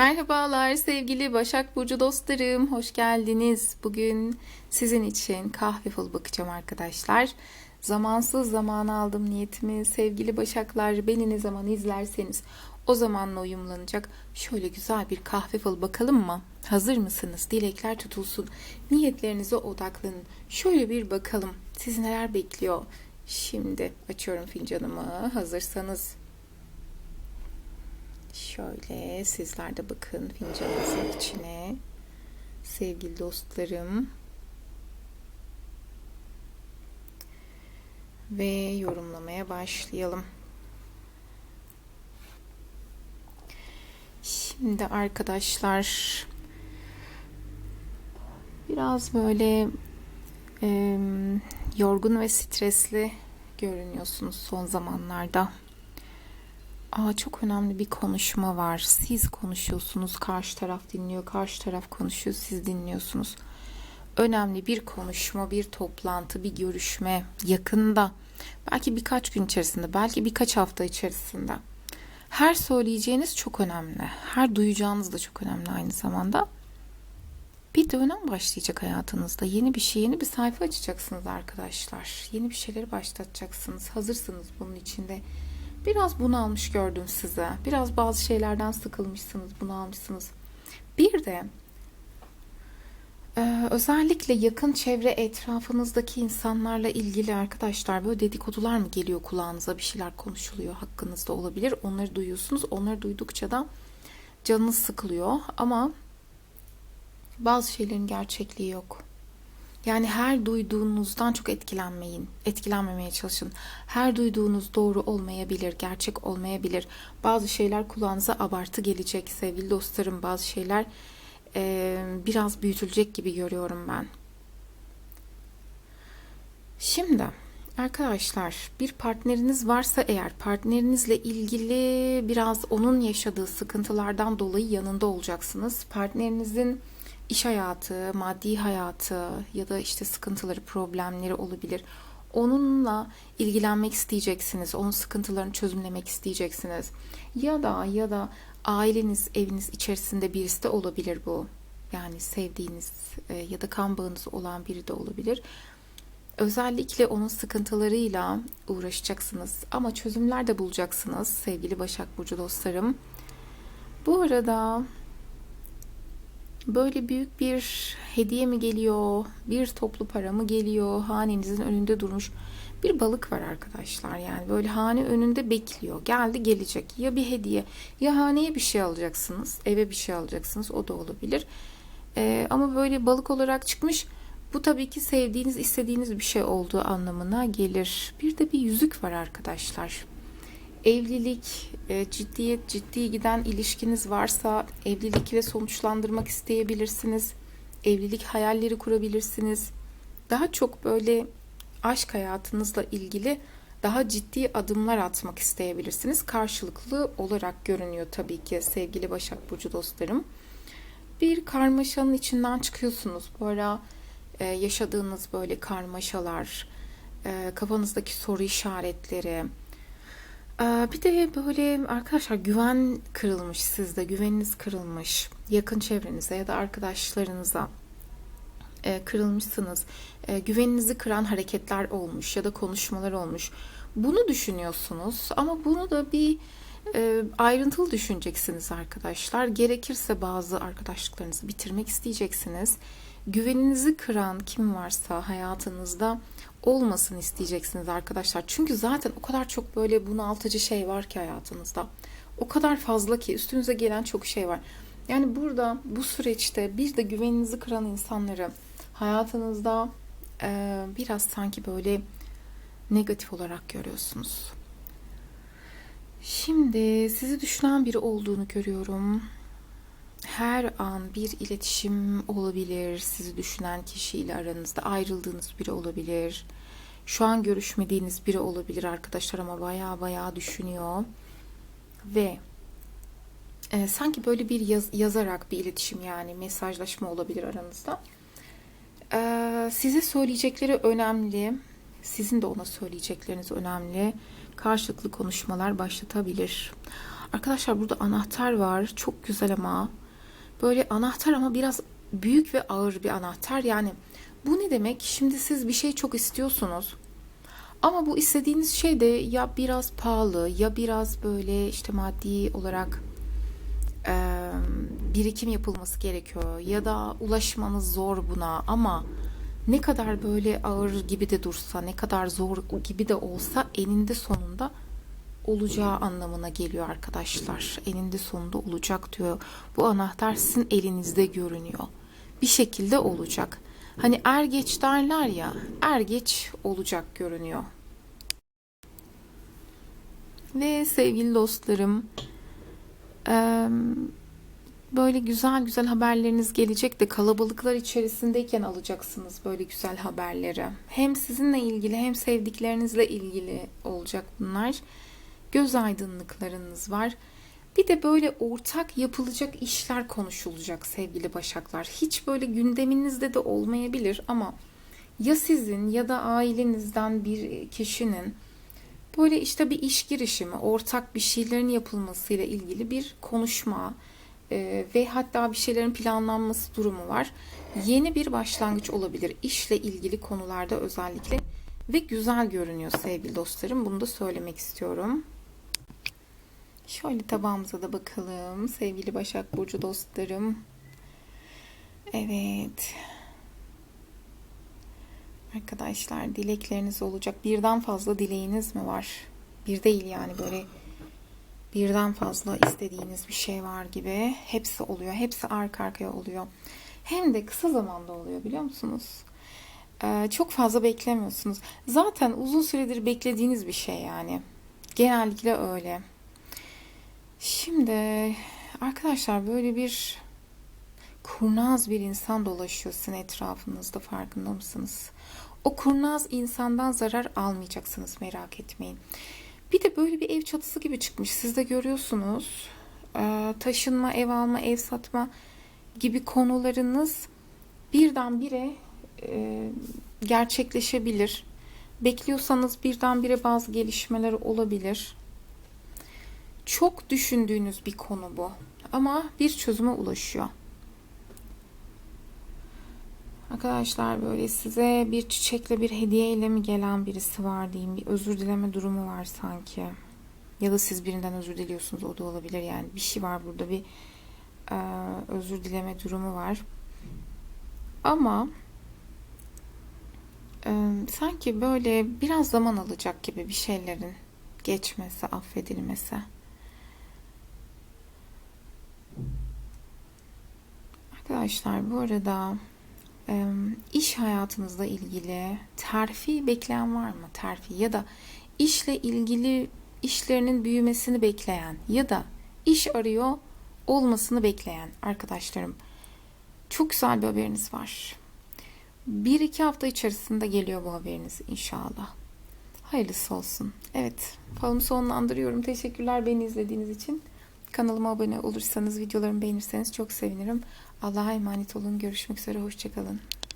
Merhabalar sevgili Başak Burcu dostlarım. Hoş geldiniz. Bugün sizin için kahve falı bakacağım arkadaşlar. Zamansız zamanı aldım niyetimi. Sevgili Başaklar beni ne zaman izlerseniz o zamanla uyumlanacak. Şöyle güzel bir kahve falı bakalım mı? Hazır mısınız? Dilekler tutulsun. Niyetlerinize odaklanın. Şöyle bir bakalım. Sizi neler bekliyor? Şimdi açıyorum fincanımı. Hazırsanız Şöyle sizler de bakın fincanınızın içine. Sevgili dostlarım. Ve yorumlamaya başlayalım. Şimdi arkadaşlar biraz böyle e, yorgun ve stresli görünüyorsunuz son zamanlarda. Aa, çok önemli bir konuşma var. Siz konuşuyorsunuz, karşı taraf dinliyor, karşı taraf konuşuyor, siz dinliyorsunuz. Önemli bir konuşma, bir toplantı, bir görüşme yakında. Belki birkaç gün içerisinde, belki birkaç hafta içerisinde. Her söyleyeceğiniz çok önemli. Her duyacağınız da çok önemli aynı zamanda. Bir dönem başlayacak hayatınızda. Yeni bir şey, yeni bir sayfa açacaksınız arkadaşlar. Yeni bir şeyleri başlatacaksınız. Hazırsınız bunun içinde. Biraz bunalmış gördüm size. Biraz bazı şeylerden sıkılmışsınız, bunalmışsınız. Bir de e, özellikle yakın çevre etrafınızdaki insanlarla ilgili arkadaşlar böyle dedikodular mı geliyor kulağınıza bir şeyler konuşuluyor hakkınızda olabilir. Onları duyuyorsunuz. Onları duydukça da canınız sıkılıyor ama bazı şeylerin gerçekliği yok. Yani her duyduğunuzdan çok etkilenmeyin. Etkilenmemeye çalışın. Her duyduğunuz doğru olmayabilir, gerçek olmayabilir. Bazı şeyler kulağınıza abartı gelecek sevgili dostlarım. Bazı şeyler e, biraz büyütülecek gibi görüyorum ben. Şimdi arkadaşlar bir partneriniz varsa eğer partnerinizle ilgili biraz onun yaşadığı sıkıntılardan dolayı yanında olacaksınız. Partnerinizin iş hayatı, maddi hayatı ya da işte sıkıntıları, problemleri olabilir. Onunla ilgilenmek isteyeceksiniz. Onun sıkıntılarını çözümlemek isteyeceksiniz. Ya da ya da aileniz, eviniz içerisinde birisi de olabilir bu. Yani sevdiğiniz e, ya da kan bağınız olan biri de olabilir. Özellikle onun sıkıntılarıyla uğraşacaksınız ama çözümler de bulacaksınız sevgili Başak Burcu dostlarım. Bu arada Böyle büyük bir hediye mi geliyor, bir toplu para mı geliyor, hanenizin önünde durmuş bir balık var arkadaşlar. Yani böyle hane önünde bekliyor. Geldi gelecek. Ya bir hediye ya haneye bir şey alacaksınız. Eve bir şey alacaksınız. O da olabilir. Ee, ama böyle balık olarak çıkmış. Bu tabii ki sevdiğiniz, istediğiniz bir şey olduğu anlamına gelir. Bir de bir yüzük var arkadaşlar evlilik, e, ciddiyet, ciddi giden ilişkiniz varsa evlilikle sonuçlandırmak isteyebilirsiniz. Evlilik hayalleri kurabilirsiniz. Daha çok böyle aşk hayatınızla ilgili daha ciddi adımlar atmak isteyebilirsiniz. Karşılıklı olarak görünüyor tabii ki sevgili Başak Burcu dostlarım. Bir karmaşanın içinden çıkıyorsunuz. Bu ara e, yaşadığınız böyle karmaşalar, e, kafanızdaki soru işaretleri, bir de böyle arkadaşlar güven kırılmış sizde, güveniniz kırılmış. Yakın çevrenize ya da arkadaşlarınıza e, kırılmışsınız. E, güveninizi kıran hareketler olmuş ya da konuşmalar olmuş. Bunu düşünüyorsunuz ama bunu da bir e, ayrıntılı düşüneceksiniz arkadaşlar. Gerekirse bazı arkadaşlıklarınızı bitirmek isteyeceksiniz. Güveninizi kıran kim varsa hayatınızda olmasın isteyeceksiniz arkadaşlar. Çünkü zaten o kadar çok böyle bunaltıcı şey var ki hayatınızda. O kadar fazla ki üstünüze gelen çok şey var. Yani burada bu süreçte bir de güveninizi kıran insanları hayatınızda e, biraz sanki böyle negatif olarak görüyorsunuz. Şimdi sizi düşünen biri olduğunu görüyorum. Her an bir iletişim olabilir. Sizi düşünen kişiyle aranızda ayrıldığınız biri olabilir. Şu an görüşmediğiniz biri olabilir arkadaşlar ama baya baya düşünüyor. Ve e, sanki böyle bir yaz, yazarak bir iletişim yani mesajlaşma olabilir aranızda. E, size söyleyecekleri önemli. Sizin de ona söyleyecekleriniz önemli. Karşılıklı konuşmalar başlatabilir. Arkadaşlar burada anahtar var. Çok güzel ama. Böyle anahtar ama biraz büyük ve ağır bir anahtar. Yani bu ne demek? Şimdi siz bir şey çok istiyorsunuz. Ama bu istediğiniz şey de ya biraz pahalı ya biraz böyle işte maddi olarak e, birikim yapılması gerekiyor ya da ulaşmanız zor buna ama ne kadar böyle ağır gibi de dursa ne kadar zor gibi de olsa eninde sonunda olacağı anlamına geliyor arkadaşlar. Eninde sonunda olacak diyor. Bu anahtar sizin elinizde görünüyor. Bir şekilde olacak. Hani er geç derler ya, er geç olacak görünüyor. Ve sevgili dostlarım, böyle güzel güzel haberleriniz gelecek de kalabalıklar içerisindeyken alacaksınız böyle güzel haberleri. Hem sizinle ilgili hem sevdiklerinizle ilgili olacak bunlar. Göz aydınlıklarınız var. Bir de böyle ortak yapılacak işler konuşulacak sevgili Başaklar. Hiç böyle gündeminizde de olmayabilir ama ya sizin ya da ailenizden bir kişinin böyle işte bir iş girişimi, ortak bir şeylerin yapılmasıyla ilgili bir konuşma e, ve hatta bir şeylerin planlanması durumu var. Yeni bir başlangıç olabilir işle ilgili konularda özellikle ve güzel görünüyor sevgili dostlarım. Bunu da söylemek istiyorum. Şöyle tabağımıza da bakalım sevgili Başak Burcu dostlarım. Evet. Arkadaşlar dilekleriniz olacak. Birden fazla dileğiniz mi var? Bir değil yani böyle birden fazla istediğiniz bir şey var gibi. Hepsi oluyor. Hepsi arka arkaya oluyor. Hem de kısa zamanda oluyor biliyor musunuz? Ee, çok fazla beklemiyorsunuz. Zaten uzun süredir beklediğiniz bir şey yani. Genellikle öyle. Şimdi arkadaşlar böyle bir kurnaz bir insan dolaşıyor sizin etrafınızda farkında mısınız? O kurnaz insandan zarar almayacaksınız merak etmeyin. Bir de böyle bir ev çatısı gibi çıkmış. Siz de görüyorsunuz. Ee, taşınma, ev alma, ev satma gibi konularınız birdenbire e, gerçekleşebilir. Bekliyorsanız birdenbire bazı gelişmeler olabilir. Çok düşündüğünüz bir konu bu. Ama bir çözüme ulaşıyor. Arkadaşlar böyle size bir çiçekle bir hediye ile mi gelen birisi var diyeyim. Bir özür dileme durumu var sanki. Ya da siz birinden özür diliyorsunuz o da olabilir yani. Bir şey var burada bir e, özür dileme durumu var. Ama e, sanki böyle biraz zaman alacak gibi bir şeylerin geçmesi, affedilmesi. Arkadaşlar bu arada iş hayatınızla ilgili terfi bekleyen var mı? Terfi ya da işle ilgili işlerinin büyümesini bekleyen ya da iş arıyor olmasını bekleyen arkadaşlarım. Çok güzel bir haberiniz var. Bir iki hafta içerisinde geliyor bu haberiniz inşallah. Hayırlısı olsun. Evet, falımı sonlandırıyorum. Teşekkürler beni izlediğiniz için. Kanalıma abone olursanız, videolarımı beğenirseniz çok sevinirim. Allah'a emanet olun. Görüşmek üzere. Hoşçakalın.